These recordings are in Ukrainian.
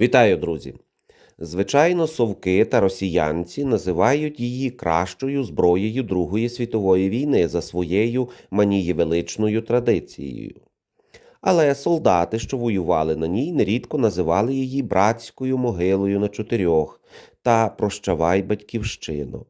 Вітаю, друзі! Звичайно, совки та росіянці називають її кращою зброєю Другої світової війни за своєю манієвеличною традицією. Але солдати, що воювали на ній, нерідко називали її братською могилою на чотирьох та прощавай батьківщину.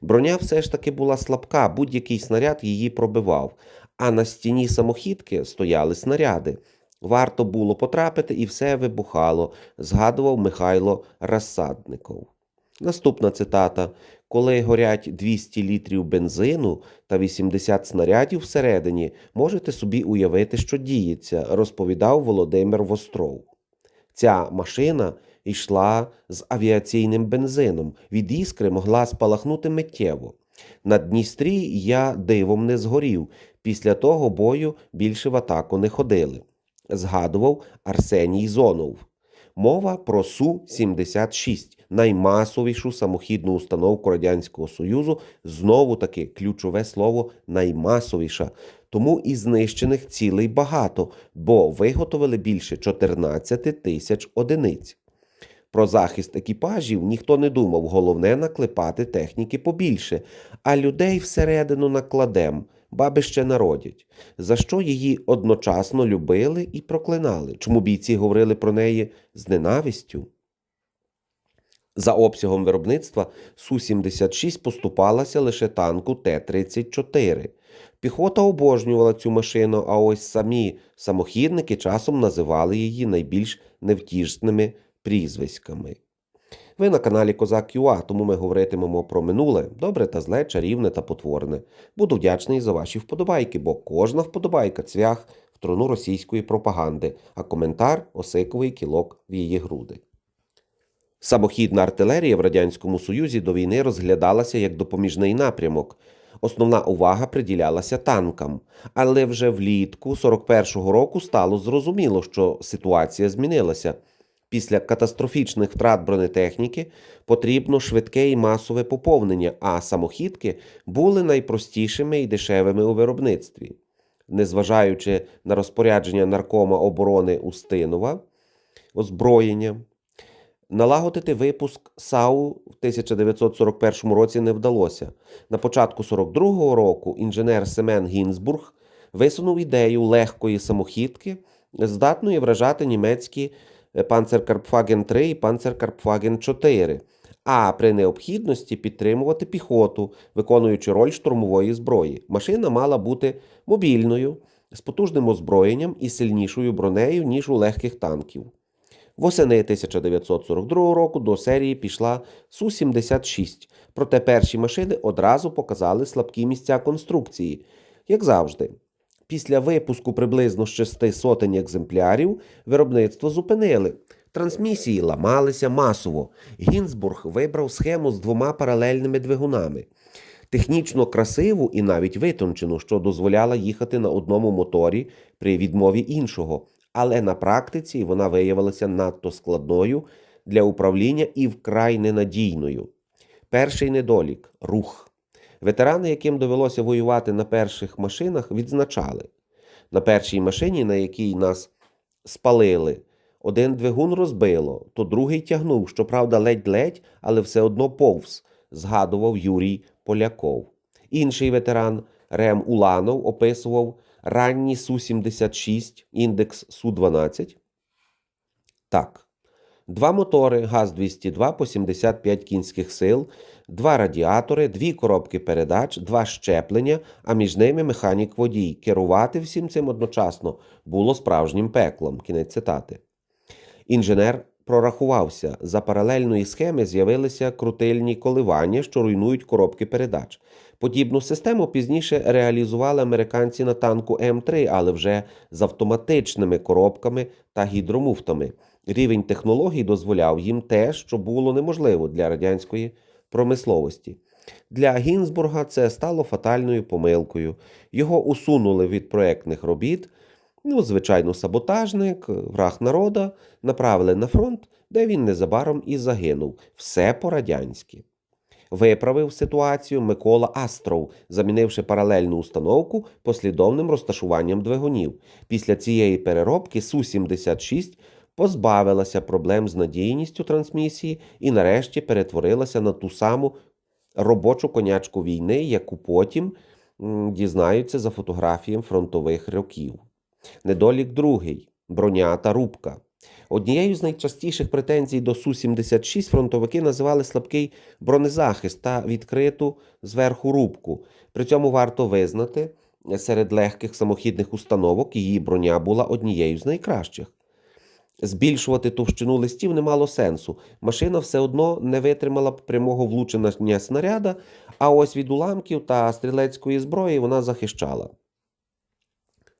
Броня все ж таки була слабка, будь-який снаряд її пробивав, а на стіні самохідки стояли снаряди. Варто було потрапити, і все вибухало, згадував Михайло Розсадников. Наступна цитата: Коли горять 200 літрів бензину та 80 снарядів всередині, можете собі уявити, що діється, розповідав Володимир Востров. Ця машина йшла з авіаційним бензином. Від іскри могла спалахнути миттєво. На Дністрі я дивом не згорів. Після того бою більше в атаку не ходили. Згадував Арсеній Зонов. Мова про Су-76, наймасовішу самохідну установку Радянського Союзу, знову таки ключове слово наймасовіша. Тому і знищених цілей багато, бо виготовили більше 14 тисяч одиниць. Про захист екіпажів ніхто не думав, головне наклепати техніки побільше, а людей всередину накладем, баби ще народять, за що її одночасно любили і проклинали. Чому бійці говорили про неї з ненавистю? За обсягом виробництва Су-76 поступалася лише танку Т-34. Піхота обожнювала цю машину, а ось самі самохідники часом називали її найбільш невтішними прізвиськами. Ви на каналі Козак ЮА, тому ми говоритимемо про минуле, добре та зле, чарівне та потворне. Буду вдячний за ваші вподобайки, бо кожна вподобайка цвях в трону російської пропаганди, а коментар осиковий кілок в її груди. Самохідна артилерія в Радянському Союзі до війни розглядалася як допоміжний напрямок. Основна увага приділялася танкам, але вже влітку 41-го року стало зрозуміло, що ситуація змінилася. Після катастрофічних втрат бронетехніки потрібно швидке і масове поповнення, а самохідки були найпростішими і дешевими у виробництві. Незважаючи на розпорядження наркома оборони Устинова, озброєння, налагодити випуск САУ в 1941 році не вдалося. На початку 42-го року інженер Семен Гінзбург висунув ідею легкої самохідки, здатної вражати німецькі Панцеркарпфаген 3 і Панцеркарпфаген 4, а при необхідності підтримувати піхоту, виконуючи роль штурмової зброї. Машина мала бути мобільною, з потужним озброєнням і сильнішою бронею, ніж у легких танків. Восени 1942 року до серії пішла Су-76, проте перші машини одразу показали слабкі місця конструкції, як завжди. Після випуску приблизно шести сотень екземплярів виробництво зупинили. Трансмісії ламалися масово. Гінзбург вибрав схему з двома паралельними двигунами. Технічно красиву і навіть витончену, що дозволяла їхати на одному моторі при відмові іншого, але на практиці вона виявилася надто складною для управління і вкрай ненадійною. Перший недолік рух. Ветерани, яким довелося воювати на перших машинах, відзначали. На першій машині, на якій нас спалили, один двигун розбило, то другий тягнув, щоправда, ледь-ледь, але все одно повз, згадував Юрій Поляков. Інший ветеран Рем Уланов описував ранній Су-76, індекс Су-12. Так. Два мотори ГАЗ-202 по 75 кінських сил, два радіатори, дві коробки передач, два щеплення, а між ними механік-водій. Керувати всім цим одночасно було справжнім пеклом. Кінець цитати. Інженер прорахувався. За паралельної схеми з'явилися крутильні коливання, що руйнують коробки передач. Подібну систему пізніше реалізували американці на танку М3, але вже з автоматичними коробками та гідромуфтами. Рівень технологій дозволяв їм те, що було неможливо для радянської промисловості. Для Гінзбурга це стало фатальною помилкою. Його усунули від проектних робіт. Ну, звичайно, саботажник, враг народа, направили на фронт, де він незабаром і загинув. Все по-радянськи. Виправив ситуацію Микола Астров, замінивши паралельну установку послідовним розташуванням двигунів. Після цієї переробки Су-76 позбавилася проблем з надійністю трансмісії і нарешті перетворилася на ту саму робочу конячку війни, яку потім дізнаються за фотографіям фронтових років. Недолік другий броня та рубка. Однією з найчастіших претензій до Су-76 фронтовики називали слабкий бронезахист та відкриту зверху рубку. При цьому варто визнати, серед легких самохідних установок її броня була однією з найкращих. Збільшувати товщину листів не мало сенсу. Машина все одно не витримала б прямого влучення снаряда, а ось від уламків та стрілецької зброї вона захищала.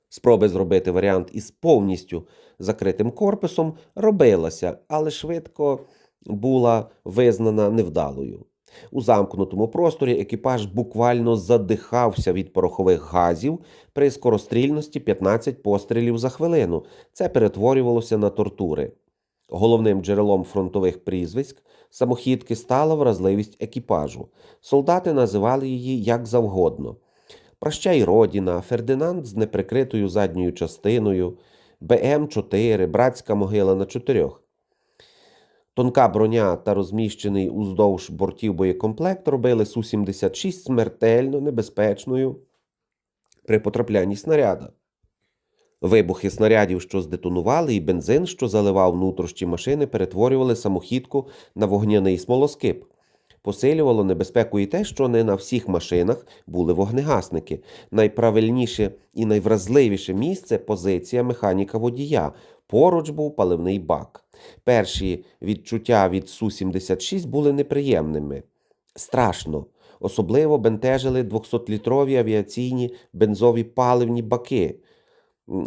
Спроби зробити варіант із повністю закритим корпусом робилася, але швидко була визнана невдалою. У замкнутому просторі екіпаж буквально задихався від порохових газів при скорострільності 15 пострілів за хвилину. Це перетворювалося на тортури. Головним джерелом фронтових прізвиськ самохідки стала вразливість екіпажу. Солдати називали її як завгодно. Прощай Родіна, Фердинанд з неприкритою задньою частиною, БМ-4, братська могила на чотирьох. Тонка броня та розміщений уздовж бортів боєкомплект робили Су-76 смертельно небезпечною при потраплянні снаряда. Вибухи снарядів, що здетонували, і бензин, що заливав внутрішні машини, перетворювали самохідку на вогняний смолоскип. Посилювало небезпеку і те, що не на всіх машинах були вогнегасники. Найправильніше і найвразливіше місце позиція механіка водія. Поруч був паливний бак. Перші відчуття від Су-76 були неприємними. Страшно. Особливо бентежили 200-літрові авіаційні бензові паливні баки.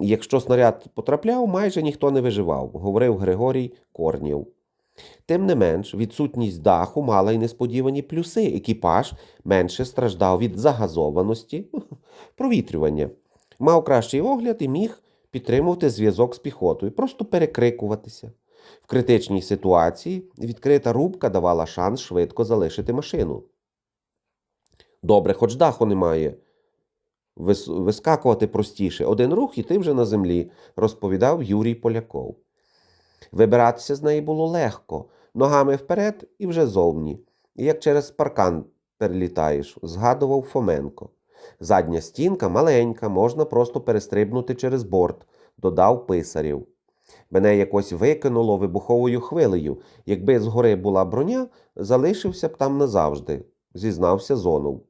Якщо снаряд потрапляв, майже ніхто не виживав, говорив Григорій Корнєв. Тим не менш, відсутність даху мала й несподівані плюси. Екіпаж менше страждав від загазованості, провітрювання, мав кращий огляд і міг підтримувати зв'язок з піхотою, просто перекрикуватися. В критичній ситуації відкрита рубка давала шанс швидко залишити машину. Добре, хоч даху немає. Вис- Вискакувати простіше. Один рух і ти вже на землі, розповідав Юрій Поляков. Вибиратися з неї було легко, ногами вперед і вже зовні, як через паркан перелітаєш, згадував Фоменко. Задня стінка маленька, можна просто перестрибнути через борт, додав писарів. Мене якось викинуло вибуховою хвилею. Якби згори була броня, залишився б там назавжди, зізнався Зонов.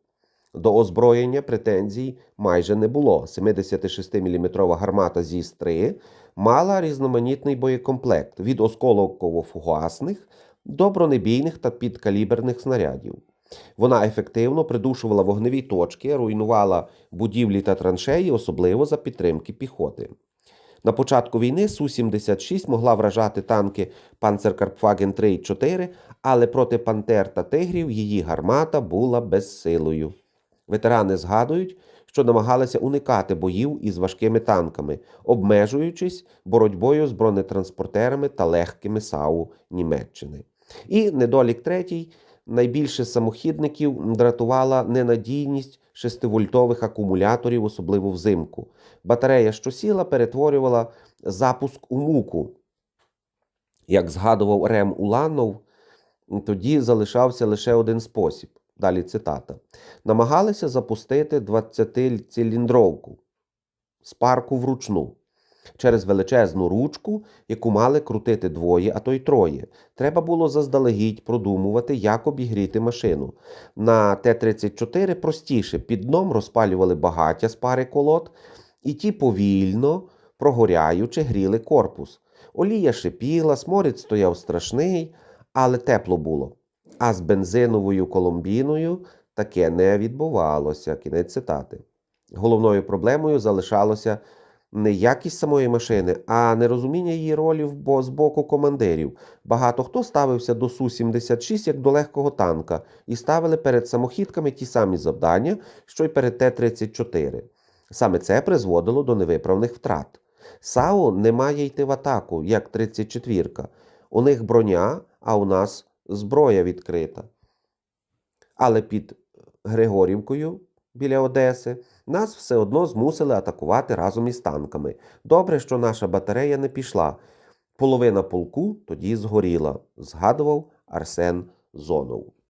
До озброєння претензій майже не було. 76-мм гармата ЗІС-3 мала різноманітний боєкомплект від осколково-фугасних до бронебійних та підкаліберних снарядів. Вона ефективно придушувала вогневі точки, руйнувала будівлі та траншеї, особливо за підтримки піхоти. На початку війни Су-76 могла вражати танки Panzerkampfwagen 3 і 4, але проти пантер та тигрів її гармата була безсилою. Ветерани згадують, що намагалися уникати боїв із важкими танками, обмежуючись боротьбою з бронетранспортерами та легкими САУ Німеччини. І недолік третій найбільше самохідників дратувала ненадійність 6-вольтових акумуляторів, особливо взимку. Батарея, що сіла, перетворювала запуск у муку. Як згадував Рем Уланов, тоді залишався лише один спосіб. Далі цитата. Намагалися запустити 20-циліндровку з парку вручну через величезну ручку, яку мали крутити двоє, а то й троє. Треба було заздалегідь продумувати, як обігріти машину. На Т-34 простіше під дном розпалювали багаття з пари колод, і ті повільно, прогоряючи, гріли корпус. Олія шипіла, сморід стояв страшний, але тепло було. А з бензиновою коломбіною таке не відбувалося. Кінець цитати. Головною проблемою залишалося не якість самої машини, а нерозуміння її ролі з боку командирів. Багато хто ставився до Су-76 як до легкого танка і ставили перед самохідками ті самі завдання, що й перед Т-34. Саме це призводило до невиправних втрат. САУ не має йти в атаку, як 34-ка. У них броня, а у нас зброя відкрита. Але під Григорівкою біля Одеси нас все одно змусили атакувати разом із танками. Добре, що наша батарея не пішла. Половина полку тоді згоріла, згадував Арсен Зонов.